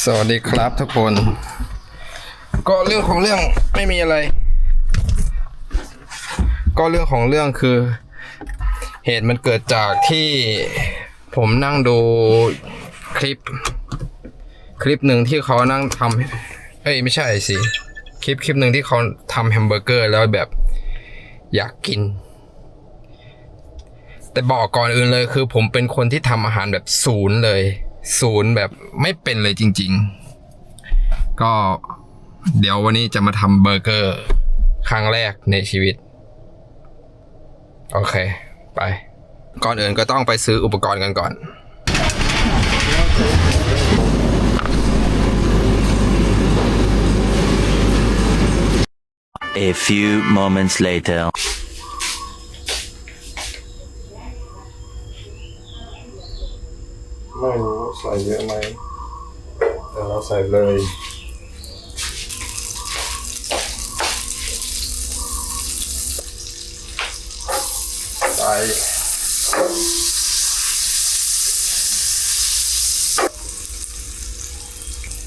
สวัสดีครับทุกคน ก็เรื่องของเรื่องไม่มีอะไร ก็เรื่องของเรื่องคือ เหตุมันเกิดจากที่ผมนั่งดูคลิป คลิปหนึ่งที่เขานั่งทำเอ้ยไม่ใช่สิคลิปคลิปหนึ่งที่เขาทำแฮมเบอร์เกอร์แล้วแบบอยากกิน แต่บอกก่อนอื่นเลยคือผมเป็นคนที่ทำอาหารแบบศูนย์เลย ศูนย์แบบไม่เป็นเลยจริง ๆ ก็เดี๋ยววันนี้จะมาทำเบอร์เกอร์ครั้งแรกในชีวิต โอเค ไป ก่อนอื่นก็ต้องไปซื้ออุปกรณ์กันก่อน A few moments later. ไม่รู้ใส่เยอะไหม แต่เรา ใส่เลย ใส่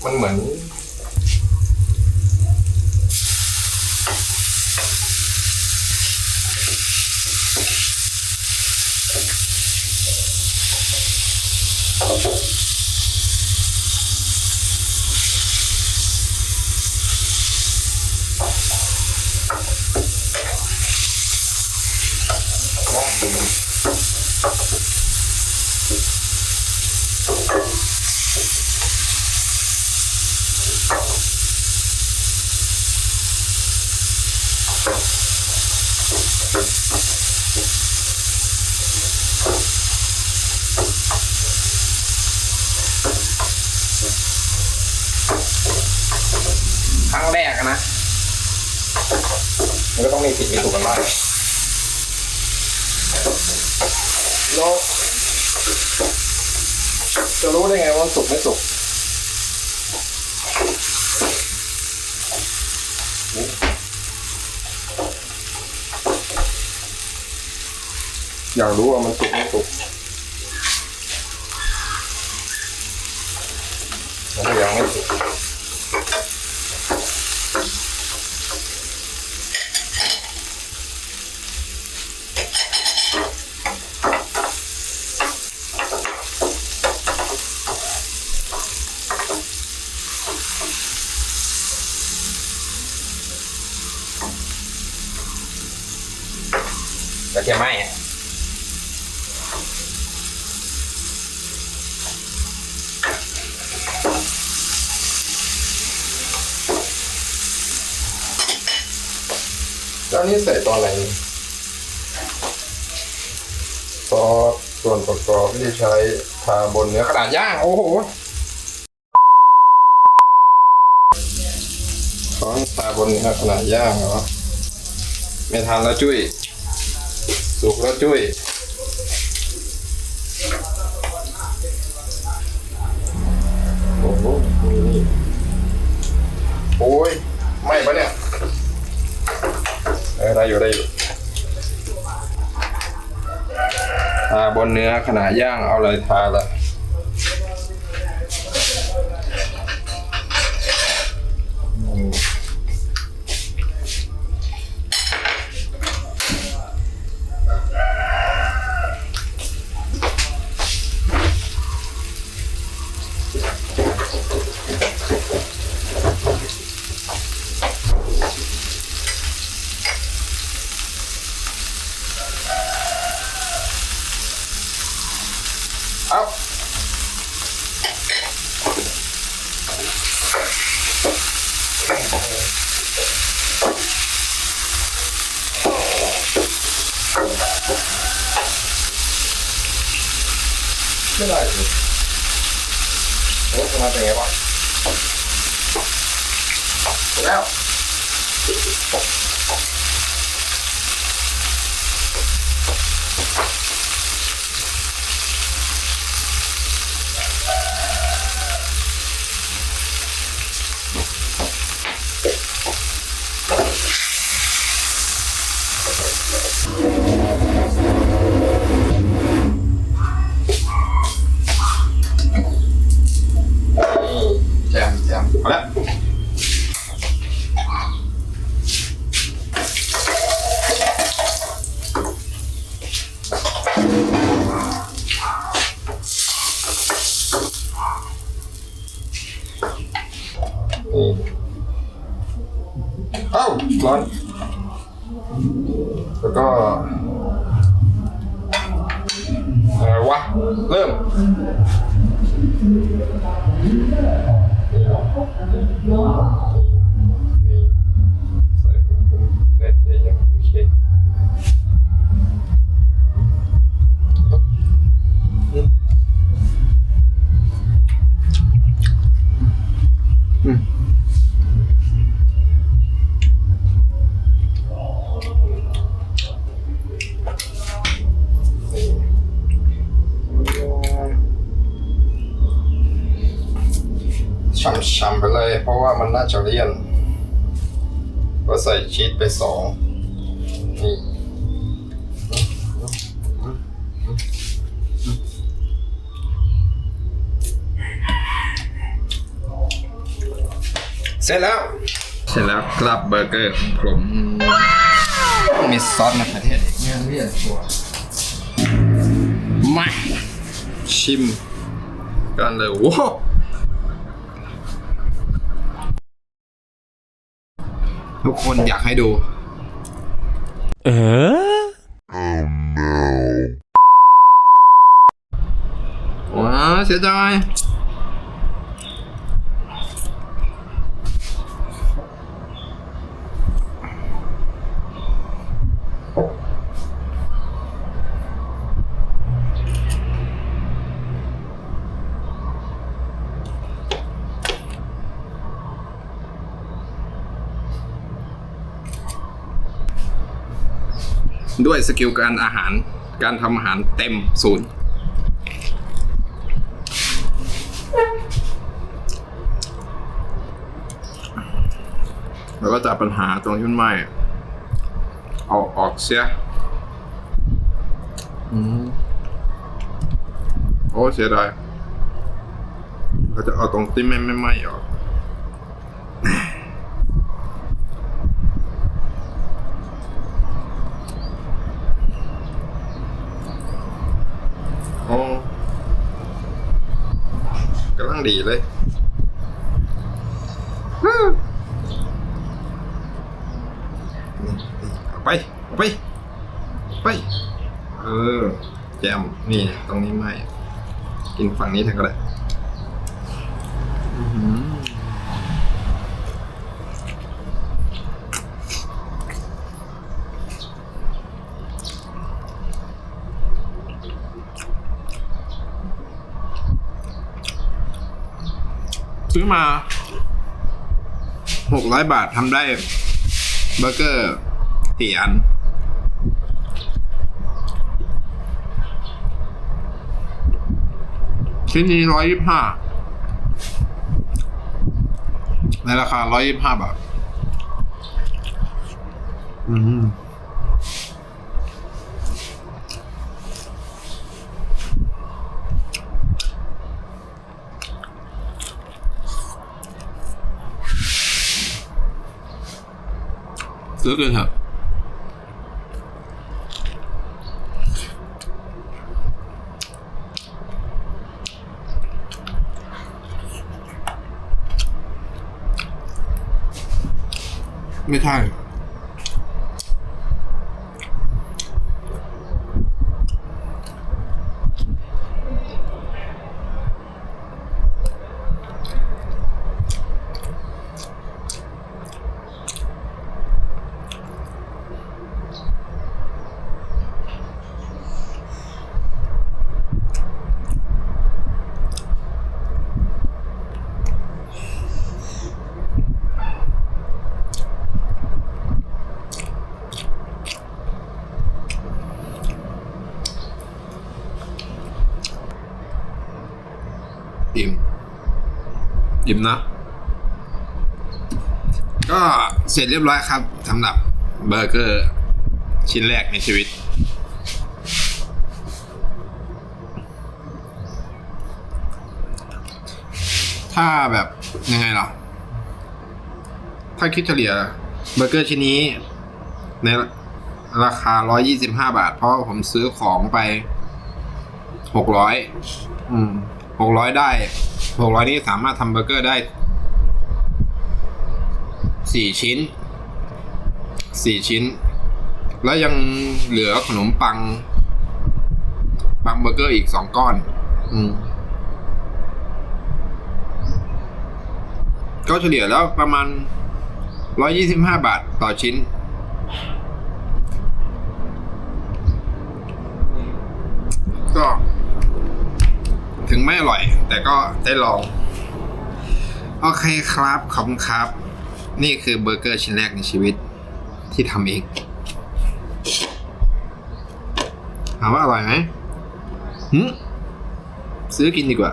มันเหมือน ครั้งแรกอะนะ มันก็ต้องมีผิดมีถูกกันบ้างแล้วจะรู้ได้ไงว่าสุกไม่สุกอยากรู้ว่ามันสุกไม่สุกมันก็ยังไม่สุก กระเทียมไหมอะแล้วนี่ใส่ตอนไหนซอสส่วนประกอบที่ใช้ทาบนเนื้อกระดาษย่าง โอ้โหซอสทาบนเนื้อกระดาษย่างเหรอไม่ทานแล้วจุ้ย สุกแล้วจุ้ยโอ้โหโอ้ยไหม่ปะเนี่ยเออได้อยู่ได้อยู่ทาบนเนื้อขนาดย่างเอาอะไรทาละ ร้อน แล้วก็อะไรวะ เริ่ม ช่ำๆไปเลย เพราะว่ามันน่าจะเลี่ยน ก็ใส่ชีสไปสองนี่เสร็จแล้ว เสร็จแล้วกลับเบอร์เกอร์ของผมมีซอสมะเขือเทศอีกเนี่ยเรียกตัวมาชิมกันเลยว้าว ทุกคนอยากให้ดูว้าวเสียดาย ด้วยสกิลการอาหารการทำอาหารเต็มศูนย์แล้วก็จะปัญหาตรงที่มันไหมเอาออกเสียอืมโอ้เสียดายเราจะเอาตรงที่ไม่ไม่ไหมออก โอ้กำลัง ดีเลยเอาไปเอาไปเอาไป เออ แจม นี่ ตรงนี้ไม่ กินฝั่งนี้แทนก็ได้อื้อหือซื้ อมาหกร้อยบาททำได้เบอร์เกอร์สี่อัน ชิ้นนี้ร้อยยี่ห้าในราคาร้อยยี่ห้าบาท อืม ซื้อกันเถอะไม่ใช่ อิ่ม อิ่มนะ ก็เสร็จเรียบร้อยครับสำหรับเบอร์เกอร์ชิ้นแรกในชีวิต ถ้าแบบยังไงหรอ ถ้าคิดเฉลี่ยเบอร์เกอร์ชิ้นนี้ ในราคา 125 บาท เพราะผมซื้อของไป 600 อืม 600 ได้ 600นี่สามารถทำเบอร์เกอร์ได้สี่ชิ้นสี่ชิ้น แล้วยังเหลือขนมปัง ปังเบอร์เกอร์อีกสองก้อน อืมก็เฉลี่ยแล้วประมาณร้อยี่สิบห้าบาทต่อชิ้น ก็ ถึงไม่อร่อย แต่ก็ได้ลอง โอเคครับขอบคุณครับ นี่คือเบอร์เกอร์ชิ้นแรกในชีวิตที่ทำเองถามว่าอร่อยไหมหืมซื้อกินดีกว่า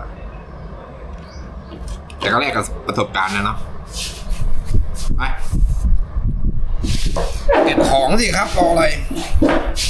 แต่ก็แลกกับประสบการณ์นะเนาะไปเก็บของสิครับรออะไร